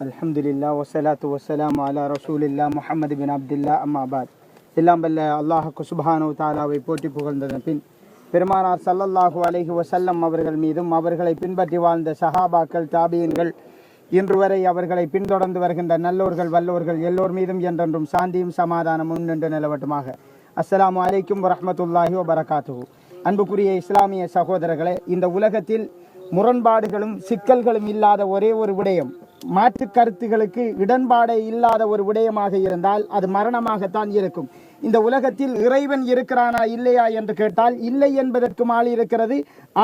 அல்ஹம்துலில்லா வசலாத்து வசலாம் அலா ரசூலில்லா முஹம்மது பின் அப்துல்லா அம்மாபாத் எல்லாம் வல்ல அல்லாஹுக்கு சுபானு தாலாவை போட்டி புகழ்ந்ததன் பின் பெருமானார் சல்லல்லாஹு அலைஹி வசல்லம் அவர்கள் மீதும் அவர்களை பின்பற்றி வாழ்ந்த சஹாபாக்கள் தாபியன்கள் இன்று வரை அவர்களை பின்தொடர்ந்து வருகின்ற நல்லோர்கள் வல்லோர்கள் எல்லோர் மீதும் என்றென்றும் சாந்தியும் சமாதானமும் நின்று நிலவட்டுமாக அஸ்ஸலாமு அலைக்கும் வரமத்துல்லாஹி வபரகாத்துஹு அன்புக்குரிய இஸ்லாமிய சகோதரர்களே இந்த உலகத்தில் முரண்பாடுகளும் சிக்கல்களும் இல்லாத ஒரே ஒரு விடயம் மாற்று கருத்துகளுக்கு இடன்பாடே இல்லாத ஒரு விடயமாக இருந்தால் அது மரணமாகத்தான் இருக்கும். இந்த உலகத்தில் இறைவன் இருக்கிறானா இல்லையா என்று கேட்டால் இல்லை என்பதற்கும் ஆள் இருக்கிறது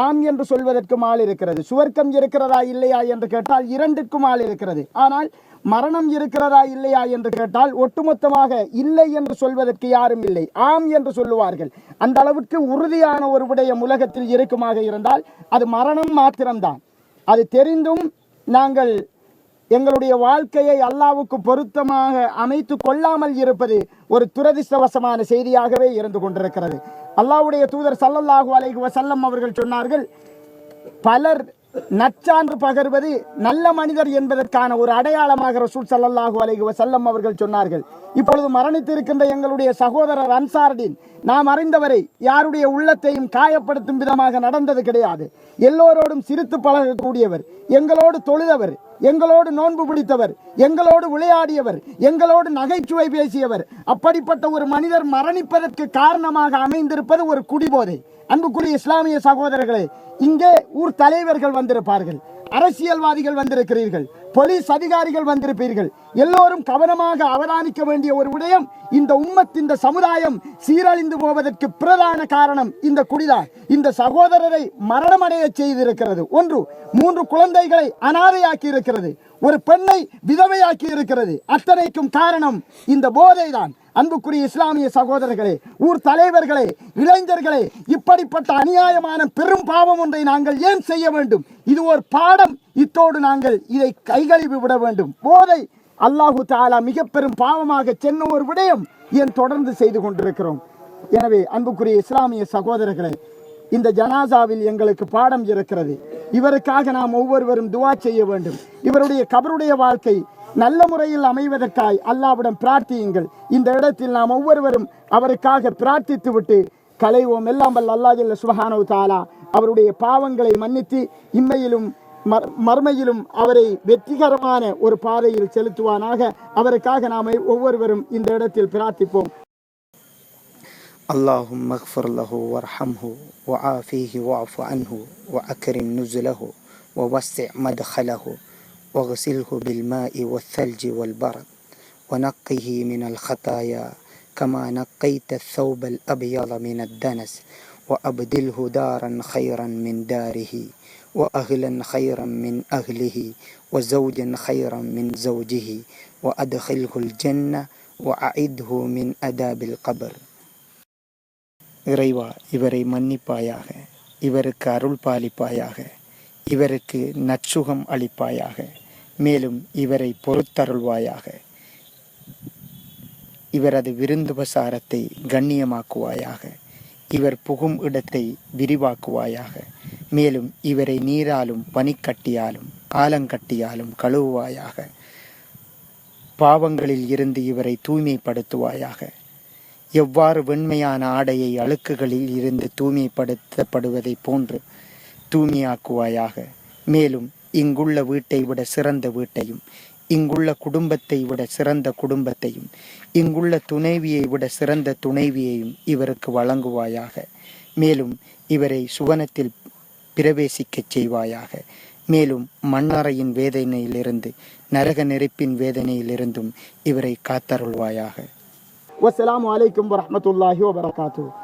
ஆம் என்று சொல்வதற்கும் ஆள் இருக்கிறது. சுவர்க்கம் இருக்கிறதா இல்லையா என்று கேட்டால் இரண்டிற்கும் ஆள் இருக்கிறது. ஆனால் மரணம் இருக்கிறதா இல்லையா என்று கேட்டால் ஒட்டுமொத்தமாக இல்லை என்று சொல்வதற்கு யாரும் இல்லை. ஆம் என்று சொல்லுவார்கள். அந்த அளவுக்கு உறுதியான ஒரு விடயம் உலகத்தில் இருக்குமாக இருந்தால் அது மரணம் மாத்திரம்தான். அது தெரிந்தும் நாங்கள் எங்களுடைய வாழ்க்கையை அல்லாவுக்கு பொருத்தமாக அமைத்து கொள்ளாமல் இருப்பது ஒரு துரதிர்ஷ்டவசமான செய்தியாகவே இருந்து கொண்டிருக்கிறது. அல்லாவுடைய தூதர் சல்லல்லாஹு அலைஹி வசல்லம் அவர்கள் சொன்னார்கள் பலர் நச்சான்று பகர்வது நல்ல மனிதர் என்பதற்கான ஒரு அடையாளமாக ரசூல் சல்லல்லாஹு அலைஹி வசல்லம் அவர்கள் சொன்னார்கள். இப்பொழுது மரணித்திருக்கின்ற எங்களுடைய சகோதரர் அன்சார்டின் நாம் அறிந்தவரை யாருடைய உள்ளத்தையும் காயப்படுத்தும் விதமாக நடந்தது கிடையாது. எல்லோரோடும் சிரித்து பழகக்கூடியவர் எங்களோடு தொழுதவர் எங்களோடு நோன்பு பிடித்தவர் எங்களோடு விளையாடியவர் எங்களோடு நகைச்சுவை பேசியவர். அப்படிப்பட்ட ஒரு மனிதர் மரணிப்பதற்கு காரணமாக அமைந்திருப்பது ஒரு குடிபோதை. அன்புக்குரிய இஸ்லாமிய சகோதரர்களே இங்கே ஊர் தலைவர்கள் வந்திருப்பார்கள். அரசியல்வாதிகள் வந்திருக்கிறீர்கள் போலீஸ் அதிகாரிகள் வந்திருப்பீர்கள். எல்லோரும் கவனமாக அவதானிக்க வேண்டிய ஒரு விடயம் இந்த உம்மத் இந்த சமுதாயம் சீரழிந்து போவதற்கு பிரதான காரணம் இந்த குடிதான் இந்த சகோதரரை மரணமடைய செய்திருக்கிறது. ஒன்று மூன்று குழந்தைகளை அனாதையாக்கி இருக்கிறது ஒரு பெண்ணை விதவையாக்கி இருக்கிறது அத்தனைக்கும் காரணம் இந்த போதைதான். அன்புக்குரிய இஸ்லாமிய சகோதரர்களே ஊர் தலைவர்களே இளைஞர்களே இப்படிப்பட்ட அநியாயமான பெரும் பாவம் ஒன்றை நாங்கள் ஏன் செய்ய வேண்டும்? இது ஒரு பாடம். இத்தோடு நாங்கள் இதை கைகழிவு விட வேண்டும். போதை அல்லாஹு தாலா மிக பெரும் பாவமாக சென்ன ஒரு விடயம் ஏன் தொடர்ந்து செய்து கொண்டிருக்கிறோம். எனவே அன்புக்குரிய இஸ்லாமிய சகோதரர்களே இந்த ஜனாசாவில் எங்களுக்கு பாடம் இருக்கிறது. இவருக்காக நாம் ஒவ்வொருவரும் துவா செய்ய வேண்டும். இவருடைய கபருடைய வாழ்க்கை நல்ல முறையில் அமைவதற்காய் அல்லாவிடம் பிரார்த்தியுங்கள். இந்த இடத்தில் நாம் ஒவ்வொருவரும் அவருக்காக பிரார்த்தித்து விட்டு கலைவோம் எல்லாம் வல்ல அல்லா ஜல்ல சுபஹானவு தாலா அவருடைய பாவங்களை மன்னித்து இம்மையிலும் மர்- மர்மையிலும் அவரை வெற்றிகரமான ஒரு பாதையில் செலுத்துவானாக அவருக்காக நாம் ஒவ்வொருவரும் இந்த இடத்தில் பிரார்த்திப்போம் اللهم اغفر له وارحمه وعافيه واعف عنه وأكرم نزله ووسع مدخله واغسله بالماء والثلج والبرد ونقه من الخطايا كما نقيت الثوب الأبيض من الدنس وأبدله دارا خيرا من داره وأهلا خيرا من أهله وزوجا خيرا من زوجه وأدخله الجنة وأعده من أداب القبر இறைவா இவரை மன்னிப்பாயாக இவருக்கு அருள் பாலிப்பாயாக இவருக்கு நற்சுகம் அளிப்பாயாக மேலும் இவரை பொறுத்தருள்வாயாக இவரது விருந்துபசாரத்தை கண்ணியமாக்குவாயாக இவர் புகும் இடத்தை விரிவாக்குவாயாக. மேலும் இவரை நீராலும் பனிக்கட்டியாலும் ஆலங்கட்டியாலும் கழுவுவாயாக. பாவங்களில் இருந்து இவரை தூய்மைப்படுத்துவாயாக. எவ்வாறு வெண்மையான ஆடையை அழுக்குகளில் இருந்து தூய்மைப்படுத்தப்படுவதைப் போன்று தூய்மையாக்குவாயாக. மேலும் இங்குள்ள வீட்டை விட சிறந்த வீட்டையும் இங்குள்ள குடும்பத்தை விட சிறந்த குடும்பத்தையும் இங்குள்ள துணைவியை விட சிறந்த துணைவியையும் இவருக்கு வழங்குவாயாக. மேலும் இவரை சுவனத்தில் பிரவேசிக்கச் செய்வாயாக. மேலும் மண்ணறையின் வேதனையிலிருந்து நரக நெருப்பின் வேதனையிலிருந்தும் இவரை காத்தருள்வாயாக. வஸ்ஸலாமு அலைக்கும் வரமத்துல்லாஹி வபரகாத்துஹு